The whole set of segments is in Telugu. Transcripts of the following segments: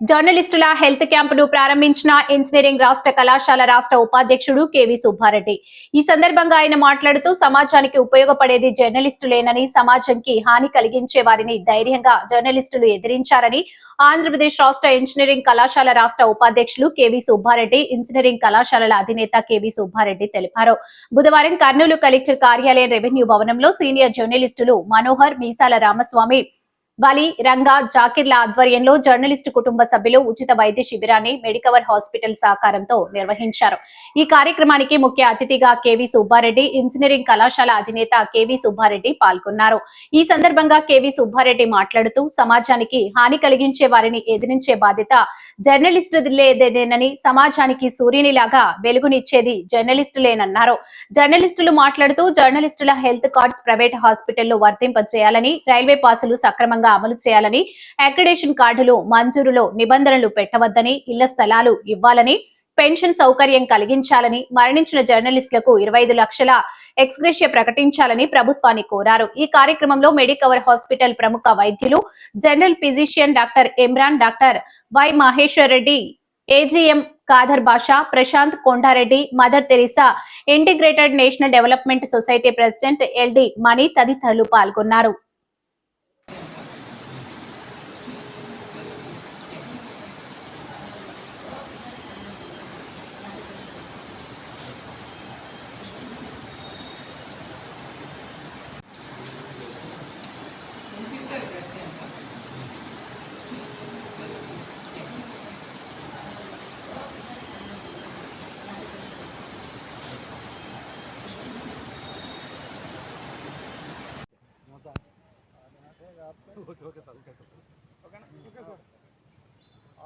జర్నలిస్టుల హెల్త్ క్యాంపును ప్రారంభించిన ఇంజనీరింగ్ రాష్ట్ర కళాశాల రాష్ట్ర ఉపాధ్యక్షుడు కెవి సుబ్బారెడ్డి. ఈ సందర్భంగా ఆయన మాట్లాడుతూ సమాజానికి ఉపయోగపడేది జర్నలిస్టులేనని సమాజంకి హాని కలిగించే వారిని ధైర్యంగా జర్నలిస్టులు ఎదిరించారని ఆంధ్రప్రదేశ్ రాష్ట్ర ఇంజనీరింగ్ కళాశాల రాష్ట్ర ఉపాధ్యక్షులు కెవి సుబ్బారెడ్డి ఇంజనీరింగ్ కళాశాలల అధినేత కెవి సుబ్బారెడ్డి తెలిపారు. బుధవారం కర్నూలు కలెక్టర్ కార్యాలయం రెవెన్యూ భవనంలో సీనియర్ జర్నలిస్టులు మనోహర్ మీసాల రామస్వామి బలి రంగా జాకిర్ల ఆధ్వర్యంలో జర్నలిస్టు కుటుంబ సభ్యులు ఉచిత వైద్య శిబిరాన్ని మెడికవర్ హాస్పిటల్ సహకారంతో నిర్వహించారు. ఈ కార్యక్రమానికి ముఖ్య అతిథిగా కేవి సుబ్బారెడ్డి ఇంజనీరింగ్ కళాశాల అధినేత కేవి సుబ్బారెడ్డి పాల్గొన్నారు. ఈ సందర్భంగా కేవి సుబ్బారెడ్డి మాట్లాడుతూ సమాజానికి హాని కలిగించే వారిని ఎదిరించే బాధ్యత జర్నలిస్టులేదేనని సమాజానికి సూర్యునిలాగా వెలుగునిచ్చేది జర్నలిస్టులేనన్నారు. జర్నలిస్టులు మాట్లాడుతూ జర్నలిస్టుల హెల్త్ కార్డ్స్ ప్రైవేట్ హాస్పిటల్లో వర్తింపజేయాలని రైల్వే పాసులు సక్రమంగా అమలు చేయాలని అక్రిడేషన్ కార్డులు మంజూరులో నిబంధనలు పెట్టవద్దని ఇళ్ళ స్థలాలు ఇవ్వాలని పెన్షన్ సౌకర్యం కలిగించాలని మరణించిన జర్నలిస్టులకు ఇరవై ఐదు లక్షల ఎక్స్గ్రేషియా ప్రకటించాలని ప్రభుత్వాన్ని కోరారు. ఈ కార్యక్రమంలో మెడికవర్ హాస్పిటల్ ప్రముఖ వైద్యులు general physician doctor Imran doctor Y Maheshwar Reddy AGM Khader Basha Prashanth Konda Reddy Mother Teresa integrated national development society president LD Mani తదితరులు పాల్గొన్నారు.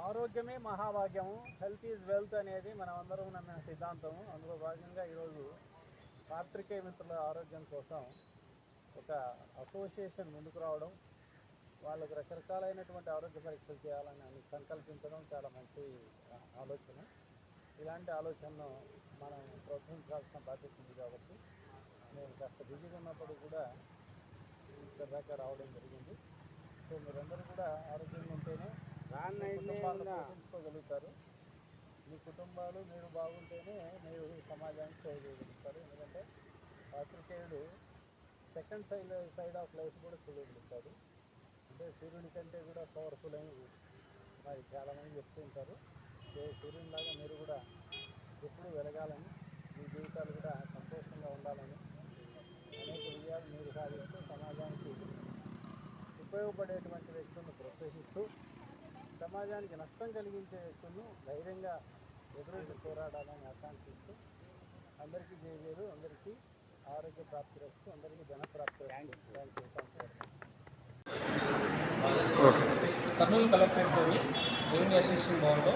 ఆరోగ్యమే మహాభాగ్యము హెల్త్ ఈజ్ వెల్త్ అనేది మనం అందరం నమ్మిన సిద్ధాంతం. అందులో భాగంగా ఈరోజు పాత్రికేయ మిత్రుల ఆరోగ్యం కోసం ఒక అసోసియేషన్ ముందుకు రావడం వాళ్ళకు రకరకాలైనటువంటి ఆరోగ్య పరీక్షలు చేయాలని సంకల్పించడం చాలా మంచి ఆలోచన. ఇలాంటి ఆలోచనను మనం ప్రోత్సహించాల్సిన బాధ్యత ఉంది కాబట్టి నేను కాస్త బిజీగా ఉన్నప్పుడు కూడా ఇక్కడ దాకా రావడం జరిగింది. సో మీరందరూ కూడా ఆరోగ్యంగా ఉంటేనే పోషించుకోగలుగుతారు. మీ కుటుంబాలు మీరు బాగుంటేనే మీరు సమాజానికి సేవ చేయగలుగుతారు ఎందుకంటే పాత్రికేయుడు second side side of life కూడా చూడగలుగుతారు. అంటే సూర్యుని కంటే కూడా పవర్ఫుల్ అని మరి చాలామంది చెప్తూ ఉంటారు. సో సూర్యునిలాగా మీరు కూడా ఎప్పుడూ వెలగాలని మీ జీవితాలు కూడా సంతోషంగా ఉండాలని అనేక విజయాలు మీరు సాధిస్తూ ఉపయోగపడేటువంటి వ్యక్తులను ప్రోత్సహిస్తూ సమాజానికి నష్టం కలిగించే వ్యక్తులను ధైర్యంగా ఎదురెదురు పోరాడాలని ఆకాంక్షిస్తూ అందరికీ జయజేరు అందరికీ ఆరోగ్య ప్రాప్తి రస్తూ అందరికీ ధన ప్రాప్తి రస్తూ థ్యాంక్ యూ కర్నూలు కలెక్టరేట్లోని రెవెన్యూ అసోసియేషన్ భవన్లో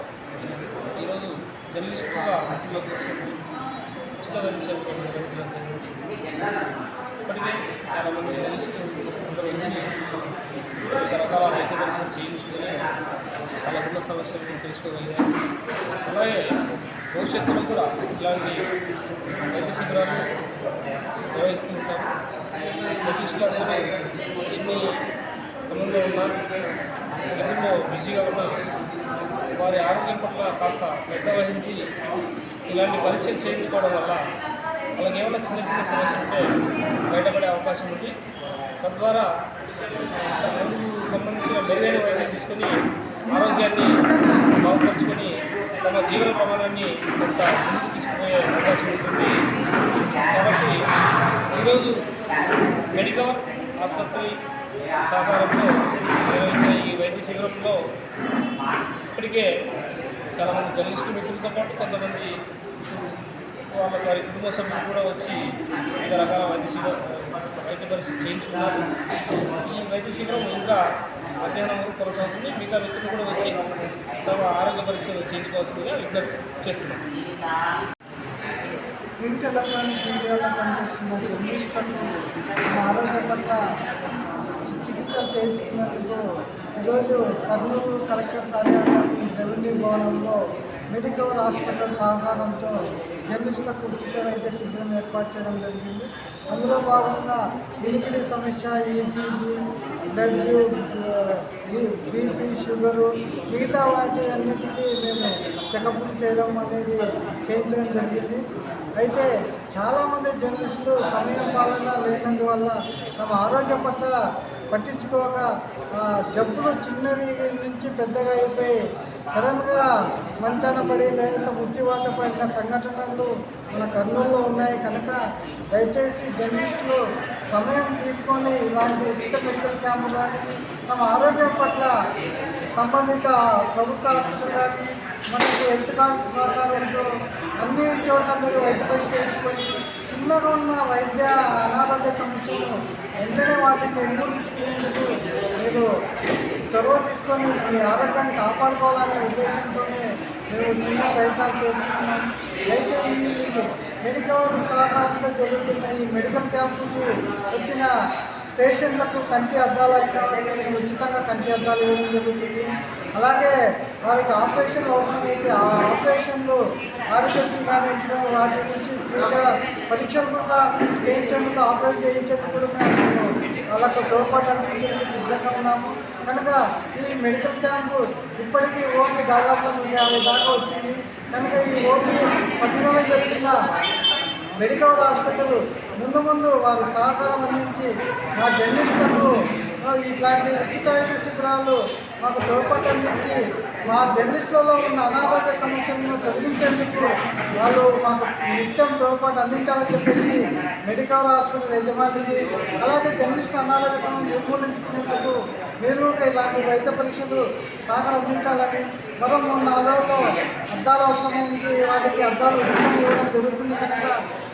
ఈరోజు జర్నలిస్టుల మిత్రుల కోసం ఉచిత వైద్య సేవలు నిర్వహించడం జరిగింది. ఇప్పటికే చాలామంది జర్నలిస్టులు అందరూ వచ్చి రకరకాల వైద్య పరీక్షలు చేయించుకొని వాళ్ళకున్న సమస్యలను తెలుసుకోగలిగారు. అలాగే భవిష్యత్తులో కూడా ఇలాంటి వైద్య శిబిరాలు నిర్వహిస్తూ ఉంటారు. జర్నలిస్టులు అందరూ ఎన్ని పనుల్లో ఉన్నా ఎన్నో బిజీగా ఉన్నా వారి ఆరోగ్యం పట్ల కాస్త శ్రద్ధ వహించి ఇలాంటి పరీక్షలు చేయించుకోవడం వల్ల వాళ్ళకి ఏమైనా చిన్న చిన్న సమస్యలు ఉంటే బయటపడే అవకాశం ఉంది. తద్వారా సంబంధించిన మెరుగైన వైద్యం తీసుకొని ఆరోగ్యాన్ని బాగుపరుచుకొని తమ జీవన ప్రమాణాన్ని కొంత ముందుకు తీసుకుపోయే అవకాశం ఉంటుంది. కాబట్టి ఈరోజు మెడికల్ ఆసుపత్రి సహకారంతో నిర్వహించిన ఈ వైద్య శిబిరంలో ఇప్పటికే చాలామంది జర్నలిస్టు మిత్రులతో పాటు కొంతమంది వాళ్ళ వారి కుటుంబ సభ్యులు కూడా వచ్చి వివిధ రకాల వైద్య శిబిరం వైద్య పరీక్ష చేయించుకున్నారు. ఈ వైద్య శిబిరం ఇంకా మధ్యాహ్నం వరకు కొనసాగుతుంది. మిగతా వ్యక్తులు కూడా వచ్చి తమ ఆరోగ్య పరీక్షలు చేయించుకోవాల్సిందిగా విజ్ఞప్తి చేస్తున్నాం. ప్రింట్ ఎలక్ట్రానిక్ మీడియాలో పనిచేస్తున్న జర్నలిస్టులకు తమ ఆరోగ్యం పట్ల చికిత్సలు చేయించుకున్నందుకు ఈరోజు కర్నూలు కలెక్టర్ కార్యాలయం రెవెన్యూ భవనంలో మెడికవర్ హాస్పిటల్ సహకారంతో జర్నలిస్టులకు ఉచిత వైద్య శిబిరం ఏర్పాటు చేయడం జరిగింది. అందులో భాగంగా వినికిడి సమస్య ఈసీజీ డబ్ల్యూ బీపీ షుగరు మిగతా వాటి అన్నిటికీ మేము చెకప్లు చేయడం అనేది చేయించడం జరిగింది. అయితే చాలామంది జర్నలిస్టులు సమయం పాలన లేనందువల్ల తమ ఆరోగ్యం పట్ల పట్టించుకోక జబ్బులు చిన్నవి నుంచి పెద్దగా అయిపోయి సడన్గా మంచాన పడి లేదా మృత్యువాత పడిన సంఘటనలు మన కర్నూలులో ఉన్నాయి కనుక దయచేసి జర్నలిస్టులు సమయం తీసుకొని ఇలాంటి ఉచిత మెడికల్ క్యాంపు కానీ తమ ఆరోగ్యం పట్ల సంబంధిత ప్రభుత్వ ఆసుపత్రులు కానీ మనకు హెల్త్ కార్డు సహకారంతో అన్ని చోట్ల మీరు వైద్య పరీక్ష చేయించుకొని చిన్నగా ఉన్న వైద్య అనారోగ్య సమస్యలు వెంటనే వాటిని నిర్మూలించుకునేందుకు మీరు మీ ఆరోగ్యాన్ని కాపాడుకోవాలనే ఉద్దేశంతోనే మేము చిన్న ప్రయత్నాలు చేస్తున్నాం. అయితే ఈ మెడికల్ సహకారంతో జరుగుతున్న ఈ మెడికల్ క్యాంపుకి వచ్చిన పేషెంట్లకు కంటి అద్దాలు అయిన వారికి ఉచితంగా కంటి అద్దాలు ఇవ్వడం జరుగుతుంది. అలాగే వారికి ఆపరేషన్లు అవసరమైతే ఆ ఆపరేషన్లు ఆరోగ్యశ్రీ కానీ వాటి నుంచి ఫ్రీగా పరీక్షలు కూడా చేయించేందుకు ఆపరేట్ చేయించేందుకు కూడా మేము వాళ్ళకు తోడ్పడడానికి సిద్ధంగా ఉన్నాము. కనుక ఈ మెడికల్ క్యాంపు ఇప్పటికీ ఓపీ దాదాపు యాభై దాకా వచ్చింది. కనుక ఈ ఓపీ సద్వినియోగం చేసుకున్న మెడికల్ హాస్పిటల్ ముందు ముందు వారు సహకారం అందించి మా జర్నలిస్టులకు ఇట్లాంటి ఉచిత వైద్య శిబిరాలు మాకు తోడ్పాటు అందించి మా జర్నలిస్టులలో ఉన్న అనారోగ్య సమస్యలను తొలగించేందుకు వాళ్ళు మాకు నిత్యం తోడ్పాటు అందించాలని చెప్పేసి మెడికల్ హాస్పిటల్ యజమానికి అలాగే జర్నలిస్టు అనారోగ్య సమస్యను నిర్మూలించుకునేందుకు మీరు కూడా ఇలాంటి వైద్య పరీక్షలు సహకారం అందించాలని మరో మూడు నాలుగు రోజుల్లో అద్దాలు అవసరమైంది వారికి అద్దాలు ఉచితంగా ఇవ్వడం జరుగుతుంది కనుక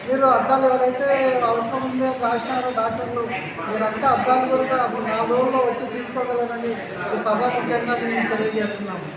మీరు అద్దాలు ఎవరైతే అవసరం ఉందో రాసినారో డాక్టర్లు మీరంతా అద్దాలు కూడా నాలుగు రోజుల్లో వచ్చి తీసుకోగలరని సభ ముఖ్యంగా మేము తెలియజేస్తున్నాము.